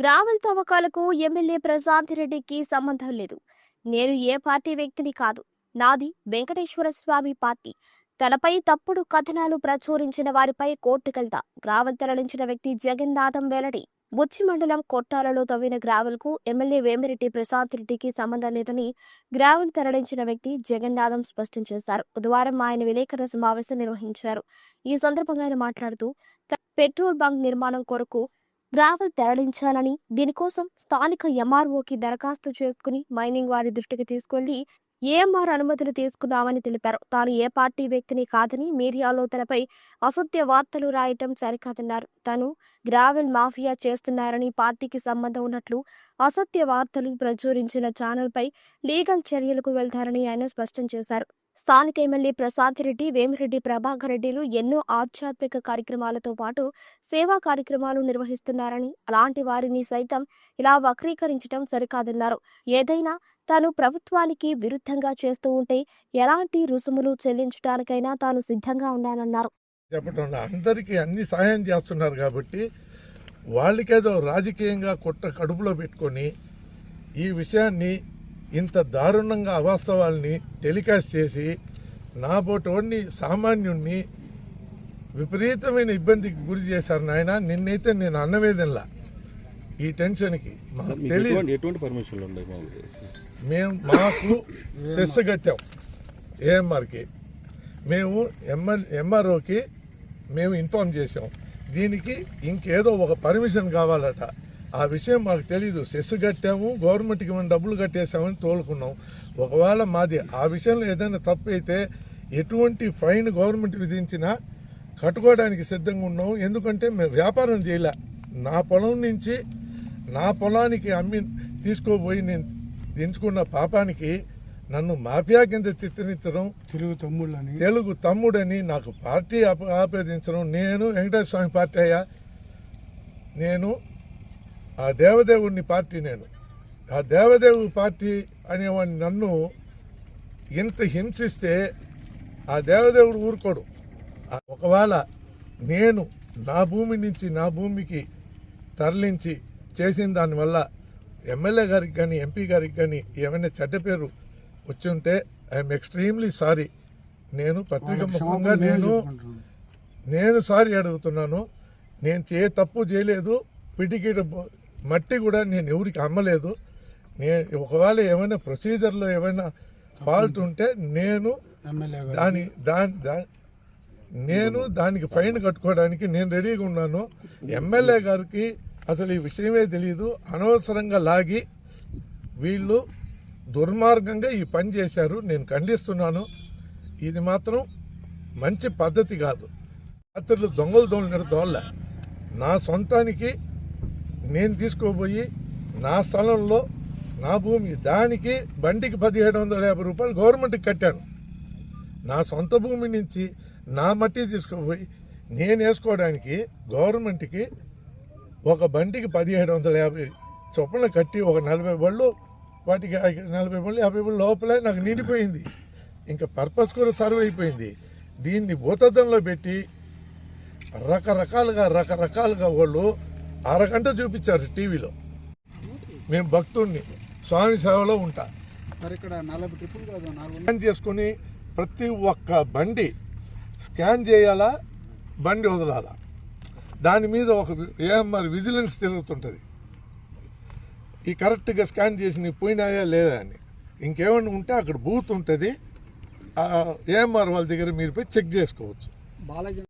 Gravel తవ్వకాలకు MLA Prashanth రెడ్డికి సంబంధం లేదు. నేను ఏ పార్టీ వ్యక్తిని కాదు. నాది వెంకటేశ్వర స్వామి పార్టీ. తనపై తప్పుడు కథనాలు ప్రచురించిన వారిపై కోర్టుకెళ్తా గ్రావెల్ తరలించిన వ్యక్తి జగన్నాథం వెల్లడి. బుచ్చి మండలం కొట్టాలలో తవ్విన గ్రావెల్కు ఎమ్మెల్యే వేమిరెడ్డి ప్రశాంత్ రెడ్డికి సంబంధం లేదని గ్రావెల్ తరలించిన వ్యక్తి జగన్నాథం స్పష్టం చేశారు. బుధవారం ఆయన విలేకరుల సమావేశం నిర్వహించారు. ఈ సందర్భంగా ఆయన మాట్లాడుతూ పెట్రోల్ బంక్ నిర్మాణం కొరకు గ్రావెల్ తరలించాలని దీనికోసం స్థానిక ఎంఆర్ఓకి దరఖాస్తు చేసుకుని మైనింగ్ వారి దృష్టికి తీసుకెళ్ళి ఏఎంఆర్ అనుమతులు తీసుకున్నామని తెలిపారు. తాను ఏ పార్టీ వ్యక్తిని కాదని మీడియాలో తనపై అసత్య వార్తలు రాయటం సరికాదన్నారు తను గ్రావెల్ మాఫియా చేస్తున్నారని పార్టీకి సంబంధం ఉన్నట్లు అసత్య వార్తలు ప్రచురించిన ఛానల్పై లీగల్ చర్యలకు వెళ్తారని ఆయన స్పష్టం చేశారు. స్థానిక ఎమ్మెల్యే ప్రశాంత్ రెడ్డి వేమిరెడ్డి ప్రభాకర్ రెడ్డిలు ఎన్నో ఆధ్యాత్మిక కార్యక్రమాలతో పాటు సేవా కార్యక్రమాలు నిర్వహిస్తున్నారని అలాంటి వారిని సైతం ఇలా వక్రీకరించడం సరికాదన్నారు. ఏదైనా తాను ప్రభుత్వానికి విరుద్ధంగా చేస్తూ ఉంటే ఎలాంటి రుసుములు చెల్లించడానికైనా తాను సిద్ధంగా ఉన్నానన్నారు. అందరికీ అన్ని సహాయం చేస్తున్నారు కాబట్టి వాళ్ళకేదో రాజకీయంగా కుట్ర కడుపులో పెట్టుకొని ఈ విషయాన్ని ఇంత దారుణంగా అవాస్తవాల్ని టెలికాస్ట్ చేసి నా బోటోడిని సామాన్యుణ్ణి విపరీతమైన ఇబ్బందికి గురి చేశారు నాయన. నిన్నైతే నేను అన్నవేదనలా. ఈ టెన్షన్కి మాకు తెలియదు ఎటువంటి ఎటువంటి పర్మిషన్లు ఉన్నాయి మామూలుగా మేము మాకు సెస్ కట్టాం ఏఎంఆర్కి. మేము ఎంఎల్ ఎంఆర్ఓకి మేము ఇన్ఫామ్ చేసాం దీనికి ఇంకేదో ఒక పర్మిషన్ కావాలట. ఆ విషయం మాకు తెలీదు. సెస్ కట్టాము గవర్నమెంట్కి మనం డబ్బులు కట్టేసామని తోలుకున్నాం. ఒకవేళ మాది ఆ విషయంలో ఏదైనా తప్పు అయితే ఎటువంటి ఫైన్ గవర్నమెంట్ విధించినా కట్టుకోవడానికి సిద్ధంగా ఉన్నాం ఎందుకంటే మేము వ్యాపారం చేయలే. నా పొలం నుంచి నా పొలానికి అమ్మి తీసుకోపోయి నేను దించుకున్న పాపానికి నన్ను మాఫియా కింద చిత్రించడం తెలుగు తమ్ముళ్ళని. తెలుగు తమ్ముడని నాకు పార్టీ ఆప- ఆపేదించడం. నేను వెంకటేశ్వర స్వామి పార్టీ అయ్యా. నేను ఆ దేవదేవుడిని పార్టీ నేను. ఆ దేవదేవు పార్టీ అనేవాడిని నన్ను ఇంత హింసిస్తే ఆ దేవదేవుడు ఊరుకోడు. ఒకవేళ నేను నా భూమి నుంచి నా భూమికి తరలించి చేసిన దానివల్ల ఎమ్మెల్యే గారికి కానీ ఎంపీ గారికి కానీ ఏమైనా చెడ్డ పేరు వచ్చి ఉంటే ఐఎమ్ ఎక్స్ట్రీమ్లీ సారీ. నేను పత్రిక ముఖంగా నేను నేను సారీ అడుగుతున్నాను. నేను చే తప్పు చేయలేదు. పిటికిట మట్టి కూడా నేను ఎవరికి అమ్మలేదు. నేను ఒకవేళ ఏమైనా ప్రొసీజర్లో ఏమైనా ఫాల్ట్ ఉంటే నేను దాని దాని దా- నేను దానికి ఫైన్ కట్టుకోవడానికి నేను రెడీగా ఉన్నాను. ఎమ్మెల్యే గారికి అసలు ఈ విషయమే తెలియదు అనవసరంగా లాగి వీళ్ళు దుర్మార్గంగా ఈ పని చేశారు. నేను ఖండిస్తున్నాను. ఇది మాత్రం మంచి పద్ధతి కాదు. రాత్రులు దొంగలు దొంగలు దోళ్ళ నా సొంతానికి నేను తీసుకోబోయి నా స్థలంలో నా భూమి దానికి బండికి పదిహేడు వందల యాభై రూపాయలు గవర్నమెంట్కి కట్టాను. నా సొంత భూమి నుంచి నా మట్టి తీసుకుపోయి నేను వేసుకోవడానికి గవర్నమెంట్కి ఒక బండికి పదిహేడు వందల యాభై చొప్పున కట్టి ఒక నలభై బళ్ళు వాటికి నలభై బళ్ళు యాభై బళ్ళు లోపలే నాకు నిండిపోయింది. ఇంకా పర్పస్ కూడా సర్వ్ అయిపోయింది. దీన్ని భూతద్దంలో పెట్టి రకరకాలుగా రకరకాలుగా వాళ్ళు అరగంట చూపించారు టీవీలో. మేము భక్తుడిని స్వామి సేవలో ఉంటా. స్కాన్ చేసుకుని ప్రతి ఒక్క బండి స్కాన్ చేయాలా బండి వదలాలా? దాని మీద ఒక ఏఎంఆర్ విజిలెన్స్ తిరుగుతుంటుంది. ఈ కరెక్ట్గా స్కాన్ చేసి నీ పోయినాయా లేదా అని. ఇంకేమైనా ఉంటే అక్కడ బూత్ ఉంటుంది. ఏఎంఆర్ వాళ్ళ దగ్గర మీరు పోయి చెక్ చేసుకోవచ్చు. బాలాజీ